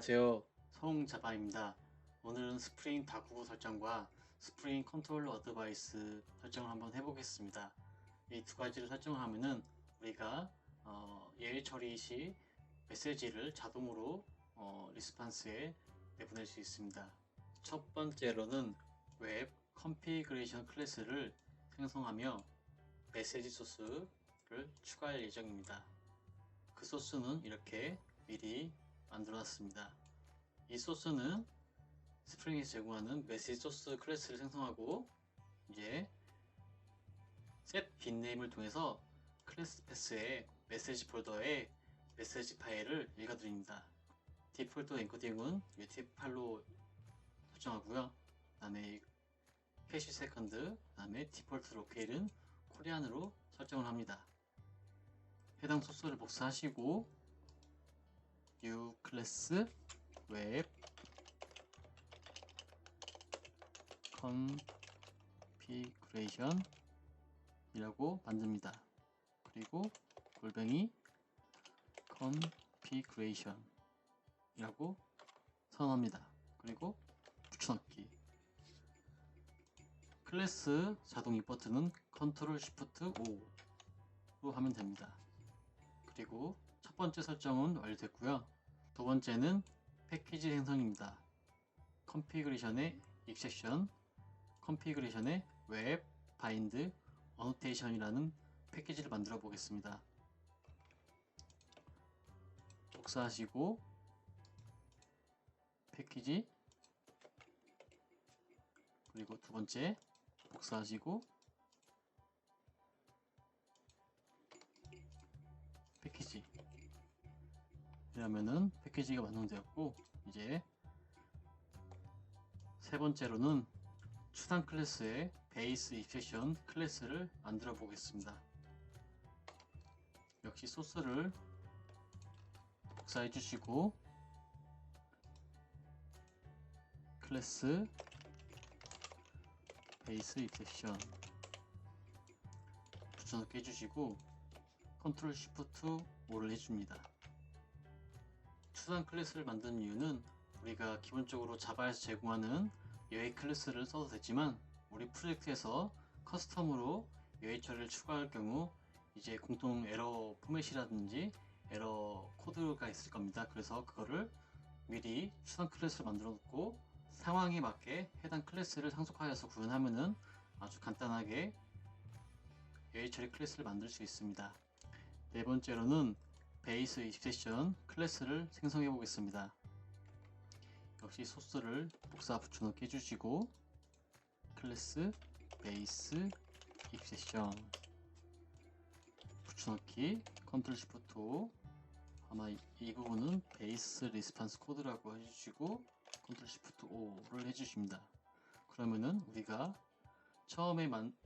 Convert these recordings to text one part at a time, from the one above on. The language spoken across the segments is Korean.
안녕하세요. 성자바입니다. 오늘은 스프링 다구구 설정과 스프링 컨트롤러 어드바이스 설정을 한번 해보겠습니다. 이 두 가지를 설정을 하면은 우리가 어, 예외 처리 시 메시지를 자동으로 어, 리스판스에 내보낼 수 있습니다. 첫 번째로는 웹 컨피그레이션 클래스를 생성하며 메시지 소스를 추가할 예정입니다. 그 소스는 이렇게 미리 만들어놨습니다. 이 소스는 스프링에서 제공하는 메시지 소스 클래스를 생성하고 이제 set 빈네임을 통해서 클래스 패스의 메시지 폴더에 메시지 파일을 읽어드립니다. 디폴트 엔코딩은 UTF-8로 설정하고요. 그 다음에 캐시 세컨드, 그 다음에 디폴트 로케일은 코리안으로 설정을 합니다. 해당 소스를 복사하시고 new 클래스 웹 configuration 이라고 만듭니다. 그리고 골뱅이 configuration 이라고 선언합니다. 그리고 붙여넣기 클래스 자동 입 버튼은 컨트롤 시프트 5로 하면 됩니다. 그리고 첫 번째 설정은 완료됐고요. 두 번째는 패키지 생성입니다. 컨피그레이션의 익섹션, 컨피그레이션의 웹, 바인드, 어노테이션이라는 패키지를 만들어 보겠습니다. 복사하시고 패키지 그리고 두 번째 복사하시고 패키지 이러면은 패키지가 완성되었고 이제 세 번째로는 추상 클래스의 베이스 입세션 클래스를 만들어 보겠습니다 역시 소스를 복사해 주시고 클래스 베이스 입세션 붙여넣기 해주시고 컨트롤 시프트 5를 해줍니다. 추상 클래스를 만든 이유는 우리가 기본적으로 자바에서 제공하는 여행 클래스를 써도 되지만 우리 프로젝트에서 커스텀으로 여행 처리를 추가할 경우 이제 공통 에러 포맷이라든지 에러 코드가 있을 겁니다. 그래서 그거를 미리 추상 클래스를 만들어 놓고 상황에 맞게 해당 클래스를 상속하여서 구현하면은 아주 간단하게 여행 처리 클래스를 만들 수 있습니다. 네 번째로는 베이스 익스텐션 클래스를 생성해 보겠습니다. 역시 소스를 복사 붙여넣기 해주시고 클래스 베이스 익스텐션 붙여넣기 컨트롤 시프트 5 아마 이, 이 부분은 베이스 리스판스 코드라고 해주시고 컨트롤 시프트 5를 해주십니다. 그러면은 우리가 처음에 만,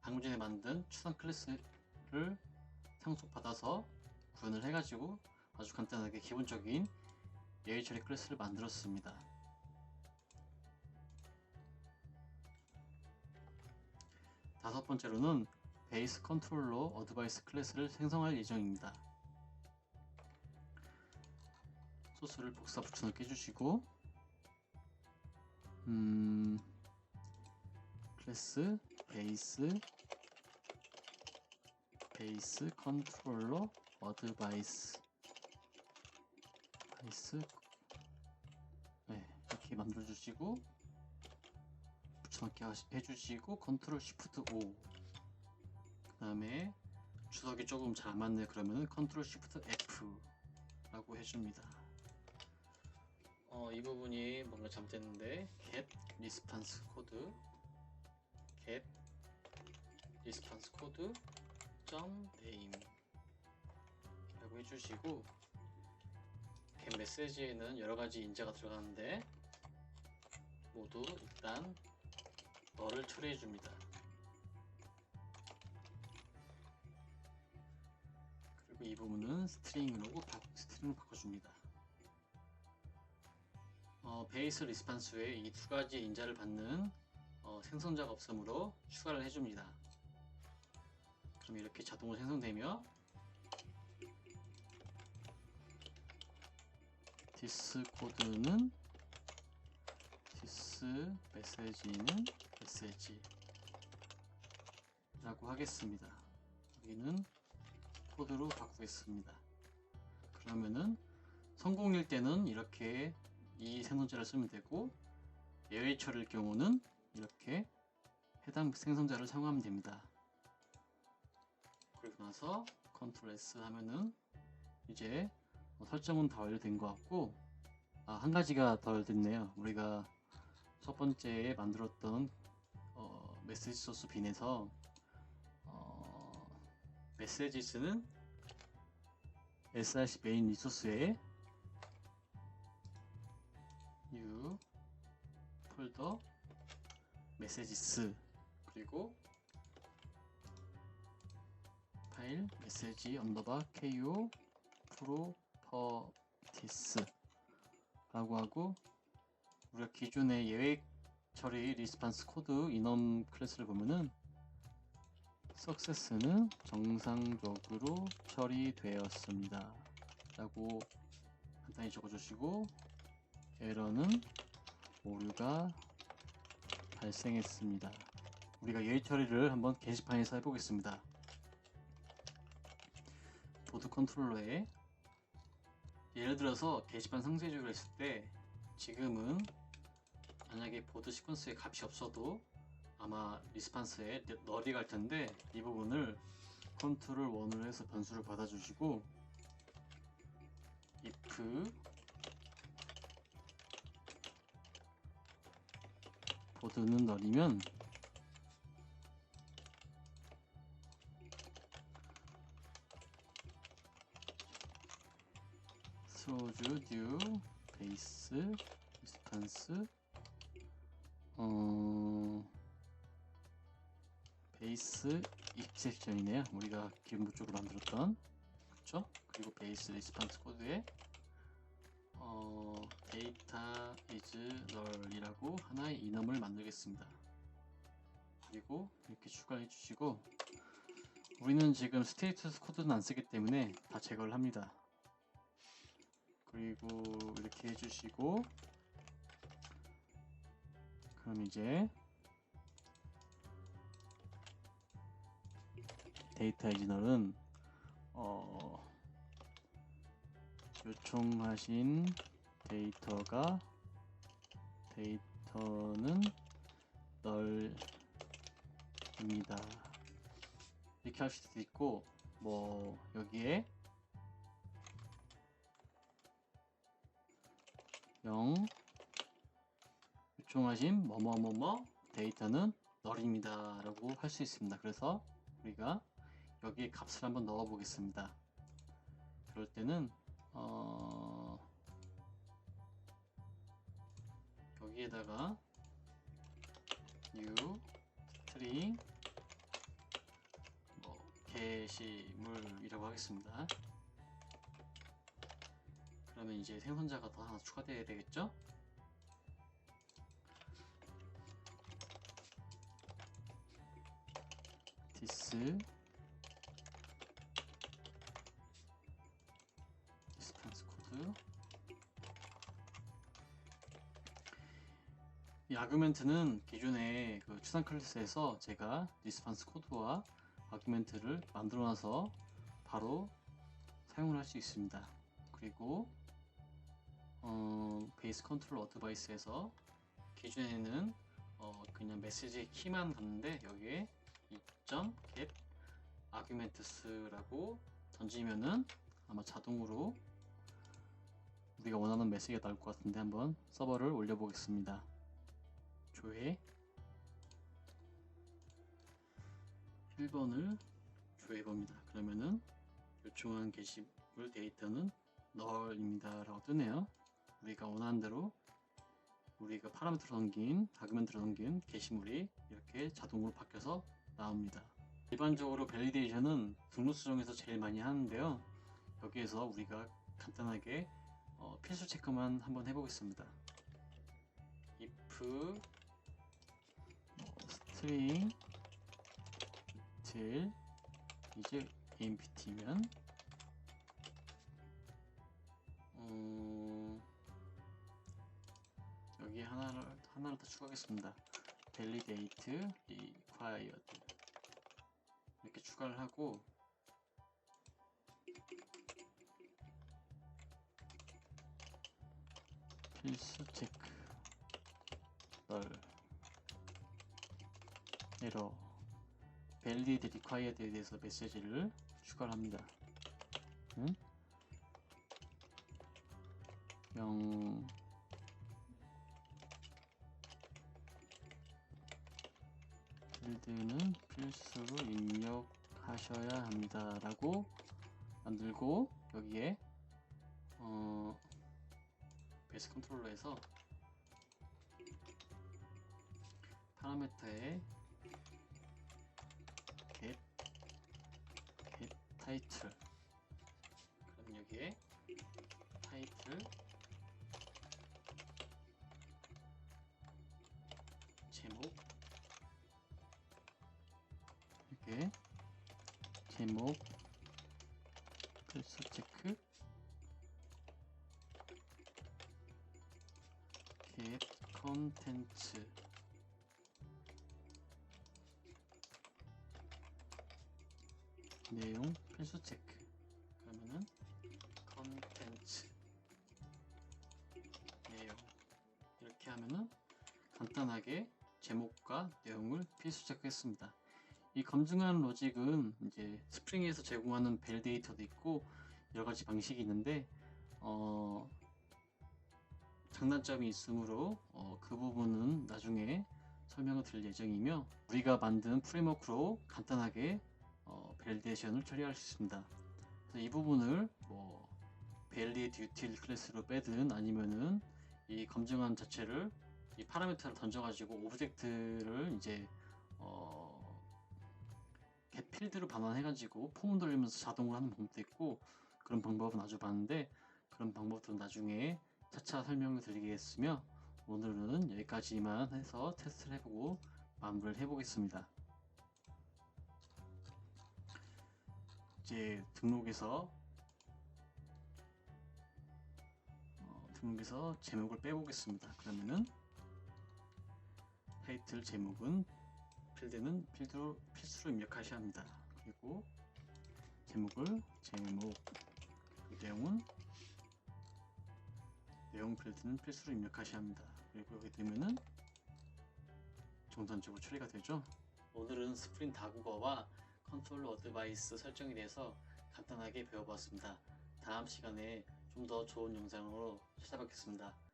방금 전에 만든 추상 클래스를 상속받아서 구현을 해가지고 아주 간단하게 기본적인 예의 처리 클래스를 만들었습니다. 다섯 번째로는 베이스 컨트롤러 어드바이스 클래스를 생성할 예정입니다. 소스를 복사 붙여넣기 해주시고 음, 클래스 베이스 베이스 컨트롤러 어드바이스. 바이스? 네, 이렇게 만들어 주시고 붙여넣기 해주시고 컨트롤 시프트 5그 다음에 주석이 조금 잘 안 맞네 그러면은 컨트롤 시프트 F 라고 해줍니다. 어, 이 부분이 뭔가 잘못됐는데 get response code. get response code 점 name 라고 해주시고 get 메시지에는 여러가지 인자가 들어가는데 모두 일단 너를 처리해 줍니다 그리고 이 부분은 스트링으로 바, 스트링으로 바꿔줍니다 어, 베이스 리스판스에 이 두 가지 인자를 받는 어, 생성자가 없으므로 추가를 해줍니다. 그럼 이렇게 자동으로 생성되며 디스 코드는 디스 메시지는 메시지 라고 하겠습니다. 여기는 코드로 바꾸겠습니다. 그러면은 성공일 때는 이렇게 이 생성자를 쓰면 되고 예외 처리일 경우는 이렇게 해당 생성자를 사용하면 됩니다. 그리고 나서 컨트롤 S 하면은 이제 어, 설정은 다 완료된 것 같고 아, 한 가지가 덜 됐네요. 우리가 첫 번째에 만들었던 어, 메시지 소스 빈에서 어, 메시지스는 src 메인 리소스에 new 폴더 메시지스 그리고 파일 메시지 언더바 ko 프로 퍼티스 라고 하고 우리가 기존의 예외 처리 리스판스 코드 인원 클래스를 보면은 석세스는 정상적으로 처리되었습니다 라고 간단히 적어주시고 에러는 오류가 발생했습니다. 우리가 예외 처리를 한번 게시판에서 해보겠습니다. 보드 컨트롤러에 예를 들어서 게시판 상세적으로 했을 때 지금은 만약에 보드 시퀀스에 값이 없어도 아마 리스판스에 널이 갈 텐데 이 부분을 컨트롤 1을 해서 변수를 받아주시고 if 보드는 널이면 스로즈 뉴 베이스 리스판스 어 베이스 익셉션이네요. 우리가 기본적으로 만들었던. 그쵸? 그리고 베이스 리스판스 코드에 어 데이터 is null이라고 하나의 이넘을 만들겠습니다. 그리고 이렇게 추가해 주시고 우리는 지금 스테이터스 코드는 안 쓰기 때문에 다 제거를 합니다 그리고 이렇게 해주시고 그럼 이제 데이터 이지널은 어 요청하신 데이터가 데이터는 널입니다. 이렇게 할 수도 있고 뭐 여기에 0 요청하신 뭐뭐뭐뭐 데이터는 널입니다. 라고 할 수 있습니다. 그래서 우리가 여기에 값을 한번 넣어 보겠습니다. 그럴 때는 어 여기에다가 new string 뭐 게시물이라고 하겠습니다 그러면 이제 생성자가 더 하나 추가되어야 되겠죠? 디스 디스판스 코드 이 아규멘트는 기존의 그 추산 클래스에서 제가 디스판스 코드와 아규멘트를 만들어 놔서 바로 사용을 할 수 있습니다. 그리고 어, 베이스 컨트롤 어드바이스에서 기존에는 어, 그냥 메시지 키만 갔는데 여기에 2.get arguments라고 던지면은 아마 자동으로 우리가 원하는 메시지가 나올 것 같은데 한번 서버를 올려보겠습니다. 조회 1번을 조회해봅니다. 그러면은 요청한 게시물 데이터는 널입니다 라고 뜨네요. 우리가 원하는 대로 우리가 파라미터로 넘긴 다큐멘트로 넘긴 게시물이 이렇게 자동으로 바뀌어서 나옵니다. 일반적으로 밸리데이션은 등록 수정에서 제일 많이 하는데요. 여기에서 우리가 간단하게 어, 필수 체크만 한번 해보겠습니다. if string till 이제 empty면 어, 여기 하나를 하나를 더 추가하겠습니다. validate required 이렇게 추가를 하고 필수 체크 널 에러 validate required에 대해서 메시지를 추가를 합니다. 응? 0 필드는 필수로 입력하셔야 합니다. 라고 만들고 여기에 어 베이스 컨트롤러에서 파라미터에 get get 타이틀 그럼 여기에 타이틀 제목 필수 체크. get 컨텐츠. 내용 필수 체크. 그러면은 컨텐츠. 내용. 이렇게 하면은 간단하게 제목과 내용을 필수 체크했습니다. 이 검증하는 로직은 이제 스프링에서 제공하는 벨 데이터도 있고 여러 가지 방식이 있는데 어, 장단점이 있으므로 어, 그 부분은 나중에 설명을 드릴 예정이며 우리가 만든 프레임워크로 간단하게 어, 밸리데이션을 처리할 수 있습니다. 이 부분을 뭐 밸리드 유틸 클래스로 빼든 아니면은 이 검증한 자체를 이 파라미터를 던져가지고 오브젝트를 이제 어 필드로 반환해가지고 폼 돌리면서 자동으로 하는 방법도 있고 그런 방법은 아주 많은데 그런 방법도 나중에 차차 설명을 드리겠으며 오늘은 여기까지만 해서 테스트를 해보고 마무리를 해보겠습니다. 이제 등록에서 어, 등록에서 제목을 빼보겠습니다. 그러면은 타이틀 제목은 필드는 필드로 필수로 입력하셔야 합니다. 그리고 제목을 제목 그 내용은 내용 필드는 필수로 입력하셔야 합니다. 그리고 여기 되면은 정상적으로 처리가 되죠. 오늘은 스프린 다국어와 컨트롤 어드바이스 설정에 대해서 간단하게 배워봤습니다. 다음 시간에 좀 더 좋은 영상으로 찾아뵙겠습니다.